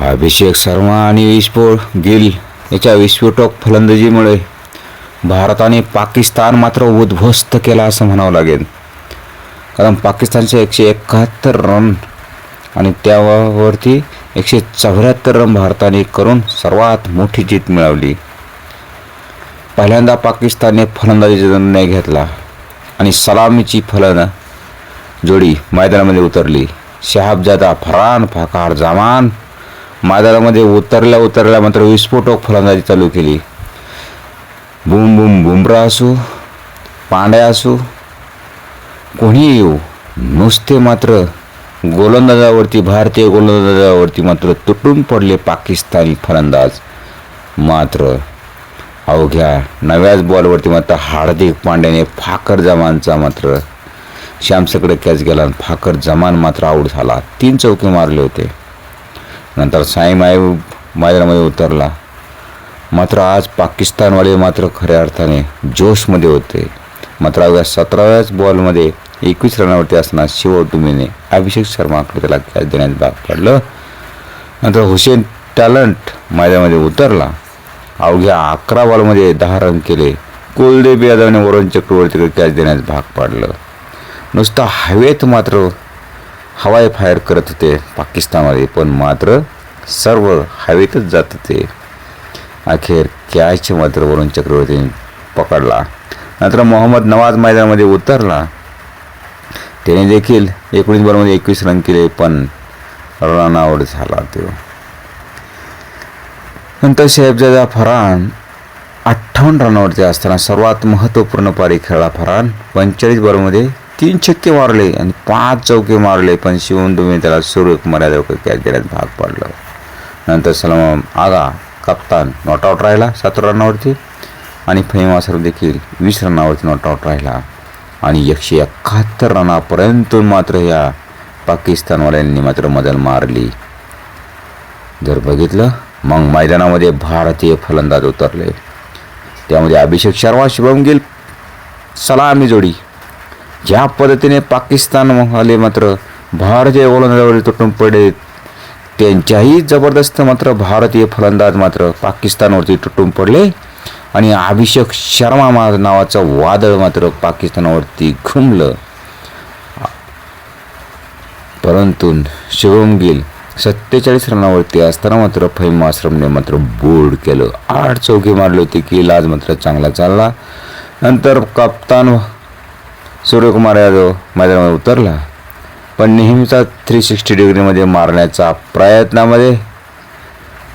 अभिषेक शर्मा आणि विस्फोट गिल याच्या विस्फोटक फलंदाजीमुळे भारताने पाकिस्तान मात्र उद्ध्वस्त केला असं म्हणावं लागेल. कारण पाकिस्तानचे एकशे एकाहत्तर रन आणि त्यावरती एकशे चौऱ्याहत्तर रन भारताने करून सर्वात मोठी जीत मिळवली. पहिल्यांदा पाकिस्तानने फलंदाजीचा निर्णय घेतला आणि सलामीची फलन जोडी मैदानामध्ये उतरली. शहाबजादा फरान फाकार जामान मैदानामध्ये उतरल्या उतरल्या मात्र विस्फोटक फलंदाजी चालू केली. बुम बुम बुमरा असू पांड्या असू कोणी येऊ नुसते मात्र गोलंदाजावरती भारतीय गोलंदाजावरती मात्र तुटून पडले पाकिस्तानी फलंदाज. मात्र अवघ्या नव्याच बॉलवरती मात्र हार्दिक पांड्याने फाकर जमानचा मात्र श्यामसकडे कॅच गेला आणि फाकर जमान मात्र आऊट झाला. तीन चौके मारले होते. नंतर साई माय मैदानामध्ये उतरला. मात्र आज पाकिस्तानवाले मात्र खऱ्या अर्थाने जोशमध्ये होते. मात्र अवघ्या सतराव्याच बॉलमध्ये एकवीस रनावरती असणार शिव अभिषेक शर्माकडे त्याला कॅच देण्यात भाग पडलं. नंतर हुसेन टॅलंट मैदानामध्ये उतरला. अवघ्या अकरा बॉलमध्ये दहा रन केले. कुलदेव यादवने वरुण चक्रवर्तीकडे कॅच देण्यास भाग पाडलं. नुसतं हवेत मात्र हवाई फायर करत होते पाकिस्तानमध्ये पण मात्र सर्व हवेतच जात होते. अखेर कॅच मात्र वरुण चक्रवर्तीने पकडला. नंतर मोहम्मद नवाज मैदानामध्ये उतरला. त्याने देखील एकोणीस बॉलमध्ये एकवीस रन केले पण रन आउट झाला तो. नंतर शहबजादा फरहान अठ्ठावन्न रनावरती असताना सर्वात महत्त्वपूर्ण पारी खेळला फरहान. पंचेचाळीस बॉलमध्ये तीन छक्के मारले आणि पाच चौके मारले पण शिवम त्याला सूर्यकुमार यादव कॅच देण्यात भाग पडलं. नंतर सलमान आगा कप्तान नॉट आऊट राहिला सतरा रनावरती आणि फेमासर देखील वीस रनावरती नॉट आऊट राहिला. आणि एकशे एकाहत्तर रनापर्यंत मात्र या पाकिस्तानवाल्यांनी मात्र मदल मारली. जर बघितलं मग मैदानामध्ये भारतीय फलंदाज उतरले. त्यामध्ये अभिषेक शर्मा शुभम गिल सलामी जोडी. ज्या पद्धतीने पाकिस्तानवाले मात्र भारतीय गोलंदाजावर तुटून पडले त्यांच्याही जबरदस्त मात्र भारतीय फलंदाज मात्र पाकिस्तानवरती तुटून पडले. आणि अभिषेक शर्मा मा नावाचं वादळ मात्र पाकिस्तानावरती घुमलं. परंतु शिवम गिल सत्तेचाळीस रनावरती असताना मात्र फैम आश्रमने मात्र बोर्ड केलं. आठ चौकी मारली होती की लाज मात्र चांगला चालला. नंतर कप्तान सूर्यकुमार यादव मैदानामध्ये उतरला. पण नेहमीचा थ्री सिक्स्टी डिग्रीमध्ये मारण्याचा प्रयत्नामध्ये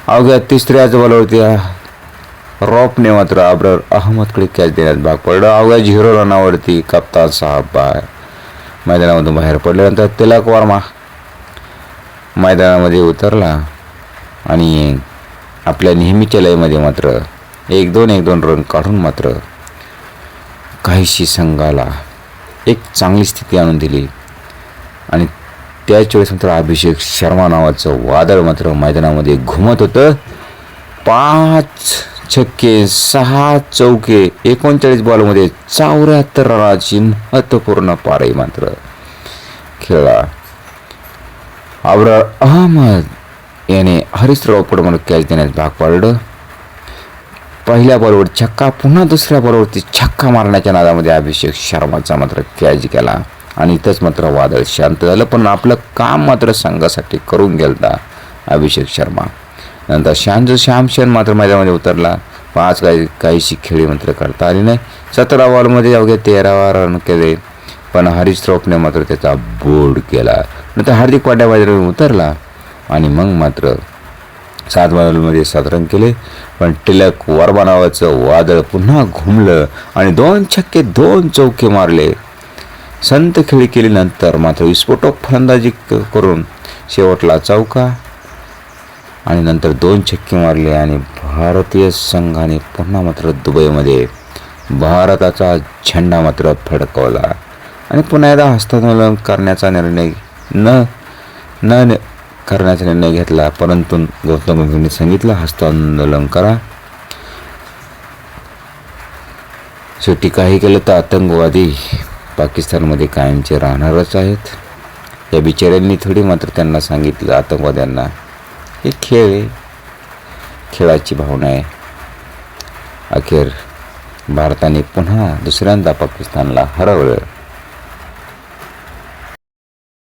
अवघ्या तिसऱ्याच बॉलवरती रॉपने मात्र अब्रर अहमदकडे कॅच देण्यात भाग पडलं. अवघ्या झिरो रनावरती कप्तान साहेब बाय मैदानामधून बाहेर पडल्यानंतर तिलक वर्मा मैदानामध्ये उतरला आणि आपल्या नेहमीच्या लयमध्ये मात्र एक दोन एक दोन रन काढून मात्र काहीशी संघाला एक चांगली स्थिती आणून दिली. आणि त्याच वेळेस मात्र अभिषेक शर्मा नावाचं वादळ मात्र मैदानामध्ये घुमत होतं. पाच छक्के सहा चौके एकोणचाळीस बॉलमध्ये चौऱ्याहत्तर रनाची महत्त्वपूर्ण पारी मात्र खेळला. अब्रार अहमद याने हरीशराव पडमन कॅच देण्यास भाग पाडलं. पहिल्या बॉलवर छक्का पुन्हा दुसऱ्या बॉलवरती छक्का मारण्याच्या नादामध्ये अभिषेक शर्माचा मात्र कॅच केला आणि इथंच मात्र वादळ शांत झालं पण आपलं काम मात्र संघासाठी करून गेलता अभिषेक शर्मा. नंतर शांत श्यामशन मात्र मैदानामध्ये उतरला. पाच काही काहीशी खेळी मात्र करता आली नाही. सतरा बॉलमध्ये अवघ्या तेरावा रन केले पण हरीश श्रॉफने मात्र त्याचा बोर्ड केला. नंतर हार्दिक पांड्या बाजारावर उतरला आणि मग मात्र सात बॉलमध्ये सात केले पण टिलक वर्मा नावाचं वादळ पुन्हा घुमलं आणि दोन छक्के दोन चौके मारले. संत खेळी केली नंतर मात्र विस्फोटक फलंदाजी क- करून शेवटला चौका आणि नंतर दोन छक्के मारले आणि भारतीय संघाने पुन्हा मात्र दुबईमध्ये भारताचा झेंडा मात्र फडकवला. आणि पुन्हा एकदा हस्तांदोलन करण्याचा निर्णय न न न- करण्याचा निर्णय घेतला परंतु गौतम गंभीरने सांगितलं हस्तांदोलन करा. शेवटी काही केलं तर आतंकवादी पाकिस्तानमध्ये कायमचे राहणारच आहेत. या बिचाऱ्यांनी थोडी मात्र त्यांना सांगितलं आतंकवाद्यांना. हे खेळ आहे. खेळाची भावना आहे. अखेर भारताने पुन्हा दुसऱ्यांदा पाकिस्तानला हरवलं.